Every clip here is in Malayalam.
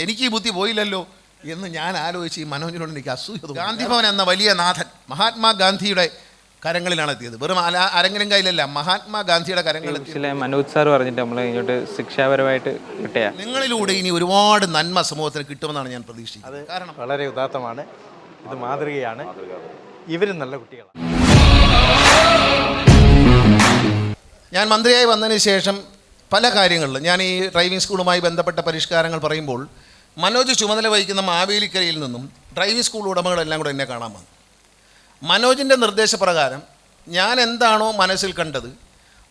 എനിക്ക് ഈ ബുദ്ധി പോയില്ലല്ലോ എന്ന് ഞാൻ ആലോചിച്ച് ഈ മനോജിനോട് എനിക്ക് അസൂയ തോന്നി. ഗാന്ധിഭവൻ എന്ന വലിയ നാഥൻ മഹാത്മാഗാന്ധിയുടെ കരങ്ങളിലാണ് എത്തിയത്. വെറും അല അരങ്ങലും കയ്യിലല്ല മഹാത്മാഗാന്ധിയുടെ കരങ്ങളിൽ മനോജ് സാർ പറഞ്ഞിട്ട് നമ്മൾ ഇങ്ങോട്ട് ശിക്ഷാപരമായിട്ട് കിട്ടിയ നിങ്ങളിലൂടെ ഇനി ഒരുപാട് നന്മ സമൂഹത്തിന് കിട്ടുമെന്നാണ് ഞാൻ പ്രതീക്ഷിക്കുന്നത്. കാരണം വളരെ ഉദാത്തമാണ്. ഇത് മാതൃകയാണ്. ഇവരും നല്ല കുട്ടികളാണ്. ഞാൻ മന്ത്രിയായി വന്നതിന് ശേഷം പല കാര്യങ്ങളിലും ഞാൻ ഈ ഡ്രൈവിംഗ് സ്കൂളുമായി ബന്ധപ്പെട്ട പരിഷ്കാരങ്ങൾ പറയുമ്പോൾ മനോജ് ചുമതല വഹിക്കുന്ന മാവേലിക്കരയിൽ നിന്നും ഡ്രൈവിംഗ് സ്കൂൾ ഉടമകളെല്ലാം കൂടെ എന്നെ കാണാൻ വന്നു. മനോജിന്റെ നിർദ്ദേശപ്രകാരം ഞാൻ എന്താണോ മനസ്സിൽ കണ്ടത്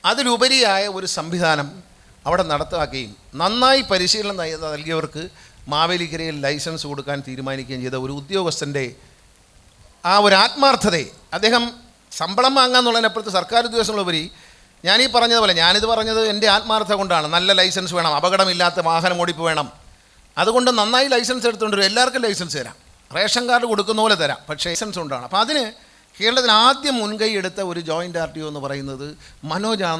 അതിലുപരിയായ ഒരു സംവിധാനം അവിടെ നടത്താക്കുകയും നന്നായി പരിശീലനം നൽകിയവർക്ക് മാവേലിക്കരയിൽ ലൈസൻസ് കൊടുക്കാൻ തീരുമാനിക്കുകയും ചെയ്ത ഒരു ഉദ്യോഗസ്ഥന്റെ ആ ഒരു ആത്മാർത്ഥതയെ അദ്ദേഹം ശമ്പളം വാങ്ങാന്നുള്ളതിനപ്പുറത്ത് സർക്കാർ ഉദ്യോഗസ്ഥനുള്ളവരി ഞാനീ പറഞ്ഞതുപോലെ ഞാനിത് പറഞ്ഞത് എന്റെ ആത്മാർത്ഥത കൊണ്ടാണ്. നല്ല ലൈസൻസ് വേണം അപകടമില്ലാത്ത വാഹനം ഓടിപ്പ് വേണം. അതുകൊണ്ട് നന്നായി ലൈസൻസ് എടുത്തുകൊണ്ട് വരും. എല്ലാവർക്കും ലൈസൻസ് തരാം. റേഷൻ കാർഡ് കൊടുക്കുന്ന പോലെ തരാം. പക്ഷേ ലൈസൻസ് ഉണ്ടാണ് അപ്പോൾ അതിന് കേരളത്തിൽ ആദ്യം മുൻകൈ എടുത്ത ഒരു ജോയിന്റ് ആർ ടി ഒ എന്ന് പറയുന്നത്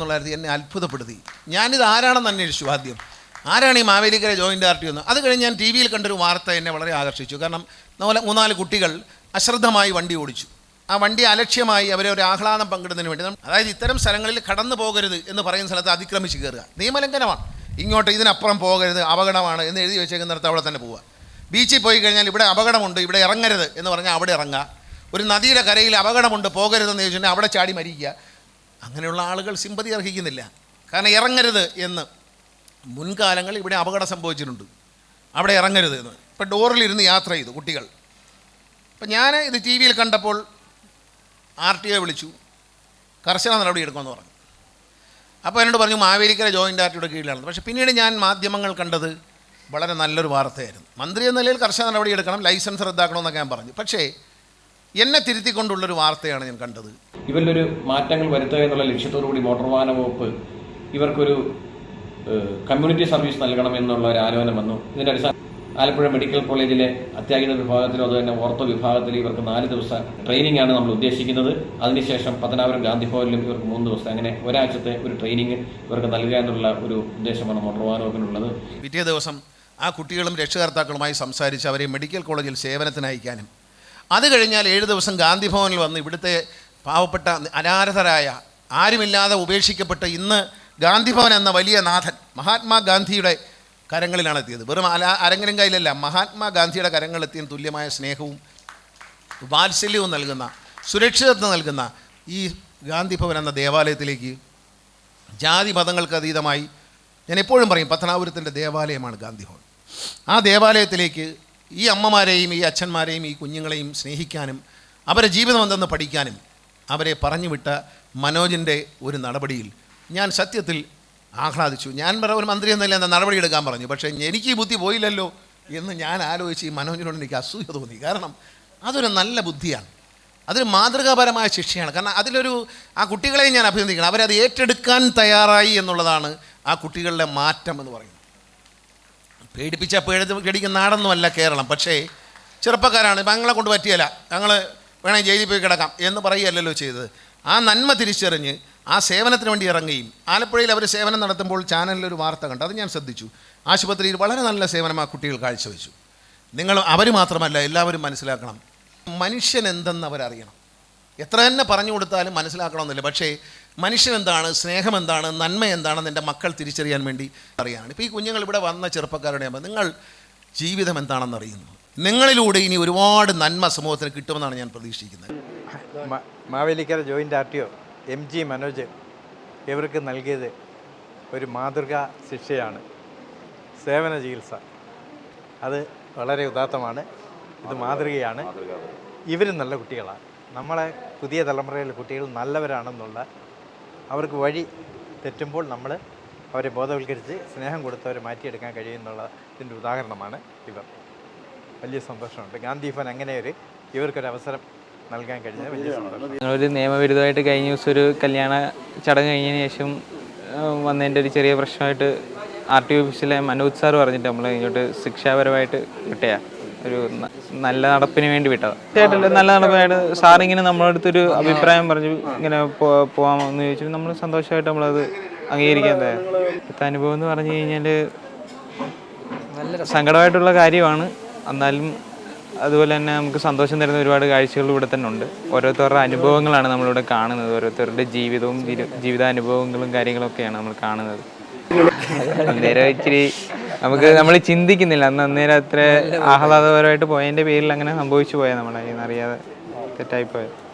കാര്യത്തിൽ എന്നെ അത്ഭുതപ്പെടുത്തി. ഞാനിത് ആരാണെന്ന് അന്വേഷിച്ചു ആദ്യം. ആരാണ് ഈ മാവേലിക്കര ജോയിന്റ് ആർ ടി എന്ന്? അത് കഴിഞ്ഞ് ഞാൻ ടി വിയിൽ കണ്ടൊരു വാർത്ത എന്നെ വളരെ ആകർഷിച്ചു. കാരണം നാല് മൂന്നാൽ കുട്ടികൾ അശ്രദ്ധമായി വണ്ടി ഓടിച്ചു. ആ വണ്ടി അലക്ഷ്യമായി അവരെ ഒരു ആഹ്ലാദം പങ്കിടുന്നതിന് വേണ്ടി. അതായത് ഇത്തരം സ്ഥലങ്ങളിൽ കടന്നു പോകരുത് എന്ന് പറയുന്ന സ്ഥലത്ത് അതിക്രമിച്ച് കയറുക. നിയമലംഘനമാണ്. ഇങ്ങോട്ട് ഇതിനപ്പുറം പോകരുത് അപകടമാണ് എന്ന് എഴുതി വെച്ചേക്കുന്നിടത്ത് അവിടെ തന്നെ പോവുക. ബീച്ചിൽ പോയി കഴിഞ്ഞാൽ ഇവിടെ അപകടമുണ്ട് ഇവിടെ ഇറങ്ങരുത് എന്ന് പറഞ്ഞാൽ അവിടെ ഇറങ്ങുക. ഒരു നദിയുടെ കരയിൽ അപകടമുണ്ട് പോകരുതെന്ന് ചോദിച്ചിട്ടുണ്ടെങ്കിൽ അവിടെ ചാടി മരിക്കുക. അങ്ങനെയുള്ള ആളുകൾ സിമ്പതി അർഹിക്കുന്നില്ല. കാരണം ഇറങ്ങരുത് എന്ന് മുൻകാലങ്ങളിൽ ഇവിടെ അപകടം സംഭവിച്ചിട്ടുണ്ട്. അവിടെ ഇറങ്ങരുത് എന്ന്. ഇപ്പം ഡോറിലിരുന്ന് യാത്ര ചെയ്തു കുട്ടികൾ. അപ്പം ഞാൻ ഇത് ടി വിയിൽ കണ്ടപ്പോൾ ആർ ടി ഒ വിളിച്ചു. കർശന നടപടി എടുക്കുമെന്ന് പറഞ്ഞു. അപ്പോൾ എന്നോട് പറഞ്ഞു മാവേലിക്കര ജോയിന്റ് ആർട്ടിയുടെ ടിയുടെ കീഴിലാണ് പക്ഷേ പിന്നീട് ഞാൻ മാധ്യമങ്ങൾ കണ്ടത് വളരെ നല്ലൊരു വാർത്തയായിരുന്നു. മന്ത്രി എന്ന നിലയിൽ കർശന നടപടി എടുക്കണം ലൈസൻസ് റദ്ദാക്കണമെന്നൊക്കെ ഞാൻ പറഞ്ഞു. പക്ഷേ എന്നെ തിരുത്തിക്കൊണ്ടുള്ളൊരു വാർത്തയാണ് ഞാൻ കണ്ടത്. ഇവരിലൊരു മാറ്റങ്ങൾ വരുത്തുക എന്നുള്ള ലക്ഷ്യത്തോടുകൂടി മോട്ടോർ വാഹന വകുപ്പ് ഇവർക്കൊരു കമ്മ്യൂണിറ്റി സർവീസ് നൽകണം എന്നുള്ള ഒരു ആലോചന വന്നു. ഇതിന്റെ അടിസ്ഥാന ആലപ്പുഴ മെഡിക്കൽ കോളേജിലെ അത്യാഹിത വിഭാഗത്തിലും അതുതന്നെ തന്നെ ഓർത്തോ വിഭാഗത്തിലും ഇവർക്ക് നാല് ദിവസ ട്രെയിനിങ് ആണ് നമ്മൾ ഉദ്ദേശിക്കുന്നത്. അതിനുശേഷം പത്തനാപുരം ഗാന്ധി ഭവനിലും ഇവർക്ക് മൂന്ന് ദിവസം അങ്ങനെ ഒരാഴ്ചത്തെ ഒരു ട്രെയിനിങ് ഇവർക്ക് നൽകുക എന്നുള്ള ഒരു ഉദ്ദേശമാണ് മോട്ടോർ വാഹന വകുപ്പിനുള്ളത് പിറ്റേ ദിവസം ആ കുട്ടികളും രക്ഷകർത്താക്കളുമായി സംസാരിച്ച് അവരെ മെഡിക്കൽ കോളേജിൽ സേവനത്തിന് അയക്കാനും. അത് കഴിഞ്ഞാൽ ഏഴ് ദിവസം ഗാന്ധി ഭവനിൽ വന്ന് ഇവിടുത്തെ പാവപ്പെട്ട അനാരതരായ ആരുമില്ലാതെ ഉപേക്ഷിക്കപ്പെട്ട ഇന്ന് ഗാന്ധി ഭവൻ എന്ന വലിയ നാഥൻ മഹാത്മാഗാന്ധിയുടെ കരങ്ങളിലാണ് എത്തിയത് വെറും അല അരങ്ങലും കയ്യിലല്ല മഹാത്മാഗാന്ധിയുടെ കരങ്ങളിലെത്തിയ തുല്യമായ സ്നേഹവും വാത്സല്യവും നൽകുന്ന സുരക്ഷിതത്വം നൽകുന്ന ഈ ഗാന്ധി ഭവൻ എന്ന ദേവാലയത്തിലേക്ക് ജാതി മതങ്ങൾക്ക് അതീതമായി ഞാൻ എപ്പോഴും പറയും പത്തനാപുരത്തിന്റെ ദേവാലയമാണ് ഗാന്ധി ഭവൻ. ആ ദേവാലയത്തിലേക്ക് ഈ അമ്മമാരെയും ഈ അച്ഛന്മാരെയും ഈ കുഞ്ഞുങ്ങളെയും സ്നേഹിക്കാനും അവരെ ജീവിതം എന്തെന്ന് പഠിക്കാനും അവരെ പറഞ്ഞുവിട്ട മനോജിന്റെ ഒരു നടപടിയിൽ ഞാൻ സത്യത്തിൽ ആഹ്ലാദിച്ചു. ഞാൻ പറ ഒരു മന്ത്രി എന്നല്ല എന്താ നടപടി എടുക്കാൻ പറഞ്ഞു. പക്ഷേ എനിക്ക് ഈ ബുദ്ധി പോയില്ലല്ലോ എന്ന് ഞാൻ ആലോചിച്ച് ഈ മനോജിനോട് എനിക്ക് അസൂയ തോന്നി. കാരണം അതൊരു നല്ല ബുദ്ധിയാണ്. അതൊരു മാതൃകാപരമായ ശിക്ഷയാണ്. കാരണം അതിലൊരു ആ കുട്ടികളെ ഞാൻ അഭിനന്ദിക്കണം. അവരത് ഏറ്റെടുക്കാൻ തയ്യാറായി എന്നുള്ളതാണ് ആ കുട്ടികളുടെ മാറ്റം എന്ന് പറയുന്നത്. പേടിപ്പിച്ച പേടി പേടിക്കുന്ന നാടൊന്നുമല്ല കേരളം. പക്ഷേ ചെറുപ്പക്കാരാണ്. ഇപ്പം ഞങ്ങളെ കൊണ്ട് പറ്റിയല്ല. ഞങ്ങൾ വേണമെങ്കിൽ ജയിലിൽ പോയി കിടക്കാം എന്ന് പറയുകയല്ലല്ലോ ചെയ്തത്. ആ നന്മ തിരിച്ചറിഞ്ഞ് ആ സേവനത്തിന് വേണ്ടി ഇറങ്ങുകയും ആലപ്പുഴയിൽ അവർ സേവനം നടത്തുമ്പോൾ ചാനലിൽ ഒരു വാർത്ത കണ്ടു. അത് ഞാൻ ശ്രദ്ധിച്ചു. ആശുപത്രിയിൽ വളരെ നല്ല സേവനം ആ കുട്ടികൾ കാഴ്ചവെച്ചു. നിങ്ങൾ അവർ മാത്രമല്ല എല്ലാവരും മനസ്സിലാക്കണം. മനുഷ്യൻ എന്തെന്ന് അവരറിയണം. എത്ര തന്നെ പറഞ്ഞു കൊടുത്താലും മനസ്സിലാക്കണമെന്നില്ല. പക്ഷേ മനുഷ്യൻ എന്താണ് സ്നേഹം എന്താണ് നന്മ എന്താണെന്ന് എന്റെ മക്കൾ തിരിച്ചറിയാൻ വേണ്ടി അറിയാനാണ് ഇപ്പോൾ ഈ കുഞ്ഞുങ്ങൾ ഇവിടെ വന്ന ചെറുപ്പക്കാരുടെ നിങ്ങൾ ജീവിതം എന്താണെന്ന് അറിയുന്നു. നിങ്ങളിലൂടെ ഇനി ഒരുപാട് നന്മ സമൂഹത്തിന് കിട്ടുമെന്നാണ് ഞാൻ പ്രതീക്ഷിക്കുന്നത്. Mavelikkara joint R T O. M G Manoj ഇവർക്ക് നൽകിയത് ഒരു മാതൃകാ ശിക്ഷയാണ്. സേവന ചികിത്സ. അത് വളരെ ഉദാത്തമാണ്. ഇത് മാതൃകയാണ്. ഇവരും നല്ല കുട്ടികളാണ്. നമ്മളെ പുതിയ തലമുറയിലെ കുട്ടികൾ നല്ലവരാണെന്നുള്ള അവർക്ക് വഴി തെറ്റുമ്പോൾ നമ്മൾ അവരെ ബോധവൽക്കരിച്ച് സ്നേഹം കൊടുത്ത് അവരെ മാറ്റിയെടുക്കാൻ കഴിയുമെന്നുള്ളതിന്റെ ഉദാഹരണമാണ് ഇവർ. വലിയ സന്തോഷമുണ്ട്. ഗാന്ധി ഭവൻ അങ്ങനെ ഒരു ഇവർക്കൊരു അവസരം നൽകാൻ കഴിഞ്ഞത് ഞങ്ങളൊരു നിയമവിരുദ്ധമായിട്ട് കഴിഞ്ഞ ദിവസം ഒരു കല്യാണ ചടങ്ങ് കഴിഞ്ഞതിന് ശേഷം വന്നതിന്റെ ഒരു ചെറിയ പ്രശ്നമായിട്ട് ആർ ടി ഓഫീസിലെ മനോജ് സാർ പറഞ്ഞിട്ട് നമ്മൾ ഇങ്ങോട്ട് ശിക്ഷാപരമായിട്ട് കിട്ടിയ ഒരു നല്ല നടപ്പിന് വേണ്ടി വിട്ടത്. തീർച്ചയായിട്ടും നല്ല നടപ്പായിട്ട് സാർ ഇങ്ങനെ നമ്മളെ അടുത്തൊരു അഭിപ്രായം പറഞ്ഞു ഇങ്ങനെ പോകാമെന്ന് പോവാമെന്ന് ചോദിച്ചു നമ്മൾ സന്തോഷമായിട്ട് നമ്മളത് അംഗീകരിക്കാൻ തയ്യാറാണ്. അനുഭവം എന്ന് പറഞ്ഞു കഴിഞ്ഞാൽ സങ്കടമായിട്ടുള്ള കാര്യമാണ്. എന്നാലും അതുപോലെ തന്നെ നമുക്ക് സന്തോഷം തരുന്ന ഒരുപാട് കാഴ്ചകൾ ഇവിടെ തന്നെ ഉണ്ട്. ഓരോരുത്തരുടെ അനുഭവങ്ങളാണ് നമ്മളിവിടെ കാണുന്നത്. ഓരോരുത്തരുടെ ജീവിതവും ജീവി- ജീവിതാനുഭവങ്ങളും കാര്യങ്ങളൊക്കെയാണ് നമ്മൾ കാണുന്നത്. അന്നേരം ഇച്ചിരി നമുക്ക് നമ്മൾ ചിന്തിക്കുന്നില്ല. അന്ന് അന്നേരം അത്ര ആഹ്ലാദപരമായിട്ട് പോയതിന്റെ പേരിൽ അങ്ങനെ സംഭവിച്ചു പോയാൽ നമ്മളെ. അറിയാതെ തെറ്റായി പോയത്.